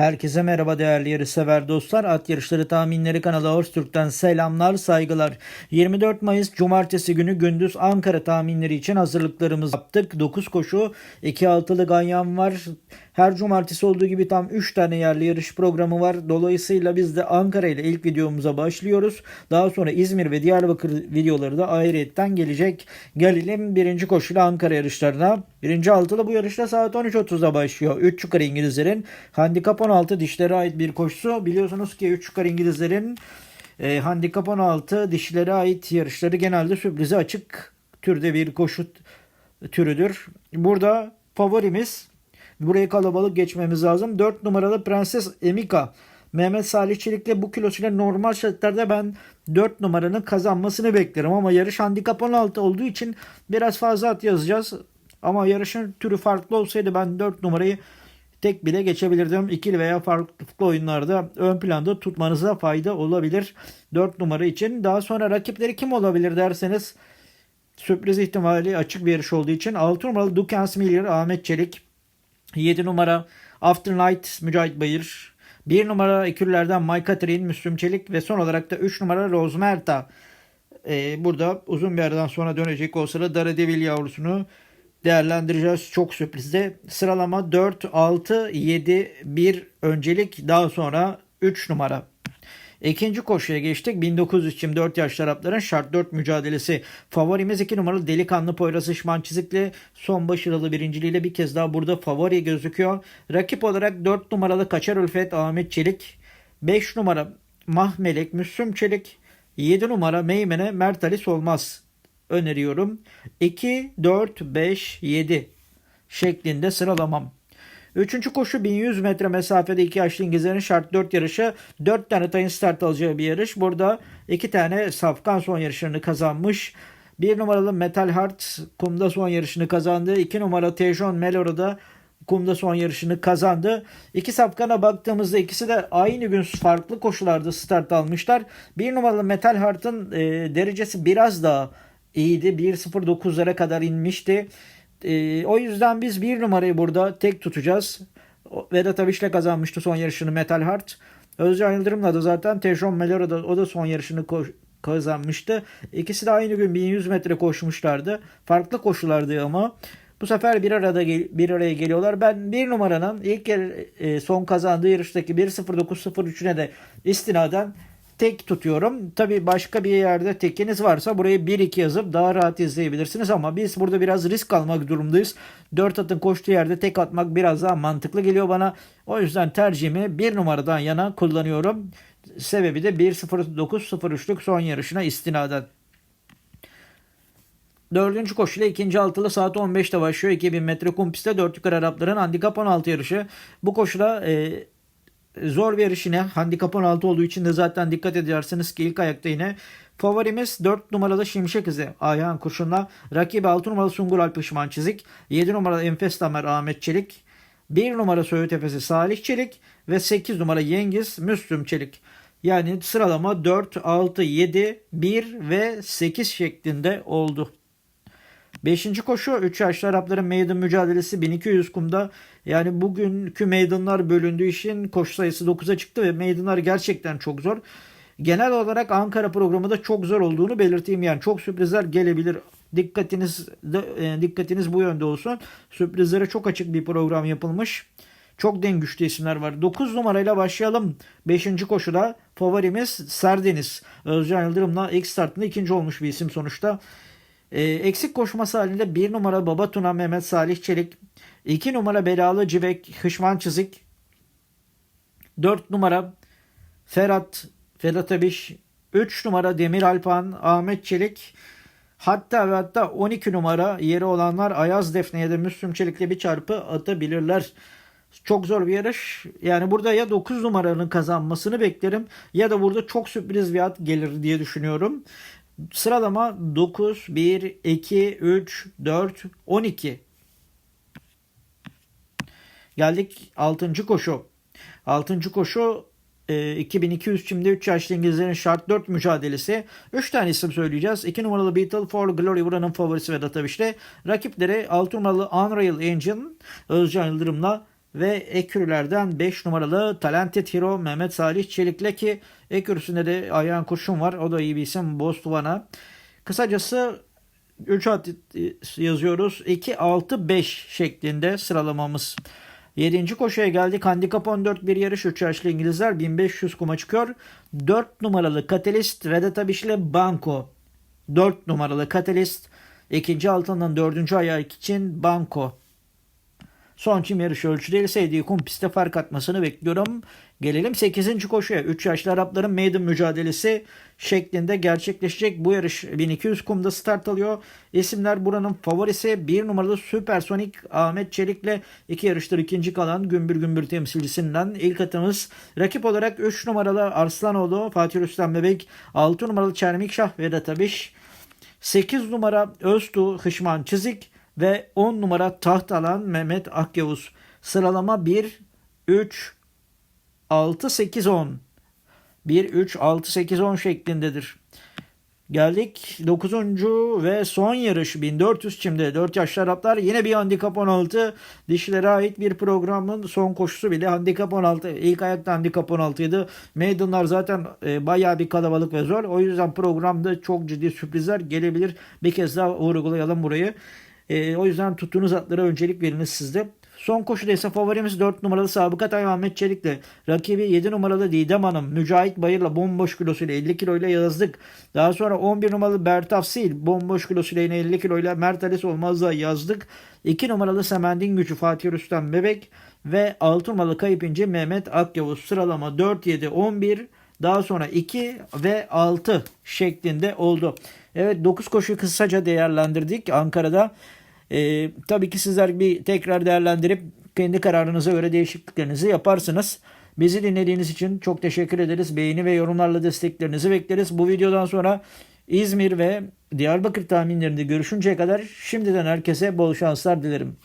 Herkese merhaba değerli yarışsever dostlar. At Yarışları Tahminleri kanalı Horstürk'ten selamlar, saygılar. 24 Mayıs Cumartesi günü gündüz Ankara tahminleri için hazırlıklarımızı yaptık. 9 koşu, 2 altılı ganyan var. Her cumartesi olduğu gibi tam 3 tane yerli yarış programı var. Dolayısıyla biz de Ankara ile ilk videomuza başlıyoruz. Daha sonra İzmir ve Diyarbakır videoları da ayrıyetten gelecek. Gelelim birinci koşuyla Ankara yarışlarına. Birinci altılı bu yarışta saat 13.30'da başlıyor. 3 yukarı İngilizlerin handikap 16 dişlere ait bir koşusu. Biliyorsunuz ki 3 yukarı İngilizlerin e, handikap 16 dişlere ait yarışları genelde sürprize açık türde bir koşu türüdür. Burada favorimiz Burayı kalabalık geçmemiz lazım. 4 numaralı Prenses Emika. Mehmet Salih Çelik'le bu kilosuyla normal şartlarda ben 4 numaranın kazanmasını beklerim. Ama yarış handikap 16 olduğu için biraz fazla at yazacağız. Ama yarışın türü farklı olsaydı ben 4 numarayı tek bile geçebilirdim. İkili veya farklı oyunlarda ön planda tutmanıza fayda olabilir. 4 numara için. Daha sonra rakipleri kim olabilir derseniz sürpriz ihtimali açık bir yarış olduğu için 6 numaralı Dukans Miller Ahmet Çelik 7 numara After Night Mücahit Bayır. 1 numara ekürlerden Mike Catherine, Müslüm Çelik ve son olarak da 3 numara Rozmerta. Ee, burada uzun bir aradan sonra dönecek olsa da Daredevil yavrusunu değerlendireceğiz. Çok sürprizde. Sıralama 4, 6, 7, 1 öncelik daha sonra 3 numara. İkinci koşuya geçtik. 1924 yaş Arapların şart 4 mücadelesi. Favorimiz 2 numaralı delikanlı Poyraz İşman Çizikli son başarılı birinciliğiyle bir kez daha burada favori gözüküyor. Rakip olarak 4 numaralı Kaçar Ülfet Ahmet Çelik. 5 numara Mahmelek Müslüm Çelik. 7 numara Meymene Mert Ali Solmaz öneriyorum. 2, 4, 5, 7 şeklinde sıralamam. Üçüncü koşu 1100 metre mesafede iki yaşlı İngilizlerin şart 4 yarışı. 4 tane tayın start alacağı bir yarış. Burada iki tane safkan son yarışlarını kazanmış. Bir numaralı Metal Heart kumda son yarışını kazandı. İki numara Tejon Melora da kumda son yarışını kazandı. İki safkana baktığımızda ikisi de aynı gün farklı koşularda start almışlar. Bir numaralı Metal Heart'ın e, derecesi biraz daha iyiydi. 1.09'lara kadar inmişti. E, o yüzden biz bir numarayı burada tek tutacağız. Vedat Aviş'le kazanmıştı son yarışını Metal Heart. Özcan Yıldırım'la da zaten Tejon Melora da o da son yarışını ko- kazanmıştı. İkisi de aynı gün 1100 metre koşmuşlardı. Farklı koşulardı ama bu sefer bir arada bir araya geliyorlar. Ben bir numaranın ilk yer, son kazandığı yarıştaki 1.09.03'üne de istinaden tek tutuyorum. Tabi başka bir yerde tekiniz varsa burayı 1-2 yazıp daha rahat izleyebilirsiniz ama biz burada biraz risk almak durumdayız. 4 atın koştuğu yerde tek atmak biraz daha mantıklı geliyor bana. O yüzden tercihimi 1 numaradan yana kullanıyorum. Sebebi de 1.09.03'lük son yarışına istinaden. Dördüncü koşuyla ikinci altılı saat 15'te başlıyor. 2000 metre kum pistte 4 yukarı Arapların handikap 16 yarışı. Bu koşuda e, zor bir yarış yine. Handikap 16 olduğu için de zaten dikkat ederseniz ki ilk ayakta yine Favorimiz 4 numaralı Şimşek izi Ayhan Kurşun'la. Rakibi 6 numaralı Sungur Alpışman Çizik. 7 numaralı Enfes Tamer Ahmet Çelik. 1 numara Söğüt Efesi Salih Çelik. Ve 8 numara Yengiz Müslüm Çelik. Yani sıralama 4, 6, 7, 1 ve 8 şeklinde oldu. Beşinci koşu 3 yaşlı Arapların meydan mücadelesi 1200 kumda. Yani bugünkü meydanlar bölündüğü için koşu sayısı 9'a çıktı ve meydanlar gerçekten çok zor. Genel olarak Ankara programı da çok zor olduğunu belirteyim. Yani çok sürprizler gelebilir. Dikkatiniz e, dikkatiniz bu yönde olsun. Sürprizlere çok açık bir program yapılmış. Çok den güçlü isimler var. 9 numarayla başlayalım. 5. koşuda favorimiz Serdeniz. Özcan Yıldırım'la ilk startında ikinci olmuş bir isim sonuçta. E, eksik koşması halinde 1 numara Baba Tuna Mehmet Salih Çelik, 2 numara Belalı Civek Hışman Çizik, 4 numara Ferhat Ferhat Abiş, 3 numara Demir Alpan Ahmet Çelik, hatta ve hatta 12 numara yeri olanlar Ayaz Defne'ye de Müslüm Çelik'le bir çarpı atabilirler. Çok zor bir yarış. Yani burada ya 9 numaranın kazanmasını beklerim ya da burada çok sürpriz bir at gelir diye düşünüyorum. Sıralama 9, 1, 2, 3, 4, 12. Geldik 6. koşu. 6. koşu 2200 şimdi 3 yaşlı İngilizlerin şart 4 mücadelesi. 3 tane isim söyleyeceğiz. 2 numaralı Beetle for Glory buranın favorisi Vedat Aviş'te. Rakipleri 6 numaralı Unreal Engine Özcan Yıldırım'la ve ekürülerden 5 numaralı Talented Hero Mehmet Salih Çelik'le ki ekürüsünde de Ayhan Kurşun var. O da iyi bir isim Bostuvana. Kısacası 3 at yazıyoruz. 2, 6, 5 şeklinde sıralamamız. 7. koşuya geldik. Handikap 14 bir yarış 3 yaşlı İngilizler 1500 kuma çıkıyor. 4 numaralı Catalyst Vedat Abiş ile Banco. 4 numaralı Catalyst ikinci altından 4. ayağı için Banco. Son çim yarışı ölçüleri sevdiği kum pistte fark atmasını bekliyorum. Gelelim 8. koşuya. 3 yaşlı Arapların maiden mücadelesi şeklinde gerçekleşecek. Bu yarış 1200 kumda start alıyor. İsimler buranın favorisi 1 numaralı Süpersonik Ahmet Çelik'le 2 yarıştır ikinci kalan Gümbür Gümbür temsilcisinden ilk atımız. Rakip olarak 3 numaralı Arslanoğlu Fatih Rüstem Bebek 6 numaralı Çermikşah Vedat Abiş 8 numara Öztuğ Hışman Çizik ve 10 numara taht alan Mehmet Akyavuz. Sıralama 1, 3, 6, 8, 10. 1, 3, 6, 8, 10 şeklindedir. Geldik 9. ve son yarış 1400 çimde 4 yaşlı Araplar yine bir handikap 16 dişilere ait bir programın son koşusu bile handikap 16 ilk ayakta handikap 16 idi. Maiden'lar zaten e, bayağı bir kalabalık ve zor o yüzden programda çok ciddi sürprizler gelebilir bir kez daha vurgulayalım burayı. E, o yüzden tuttuğunuz atlara öncelik veriniz sizde. Son koşuda ise favorimiz 4 numaralı Sabıka Tay Ahmet Çelik'le. Rakibi 7 numaralı Didem Hanım. Mücahit Bayır'la bomboş kilosuyla 50 kiloyla yazdık. Daha sonra 11 numaralı Bertaf Sil. Bomboş kilosuyla yine 50 kiloyla Mert Alis Olmaz'la yazdık. 2 numaralı Semendin Gücü Fatih Rüstem Bebek. Ve 6 numaralı Kayıp İnci Mehmet Akyavuz. Sıralama 4, 7, 11. Daha sonra 2 ve 6 şeklinde oldu. Evet 9 koşuyu kısaca değerlendirdik Ankara'da. Ee, tabii ki sizler bir tekrar değerlendirip kendi kararınıza göre değişikliklerinizi yaparsınız. Bizi dinlediğiniz için çok teşekkür ederiz. Beğeni ve yorumlarla desteklerinizi bekleriz. Bu videodan sonra İzmir ve Diyarbakır tahminlerinde görüşünceye kadar şimdiden herkese bol şanslar dilerim.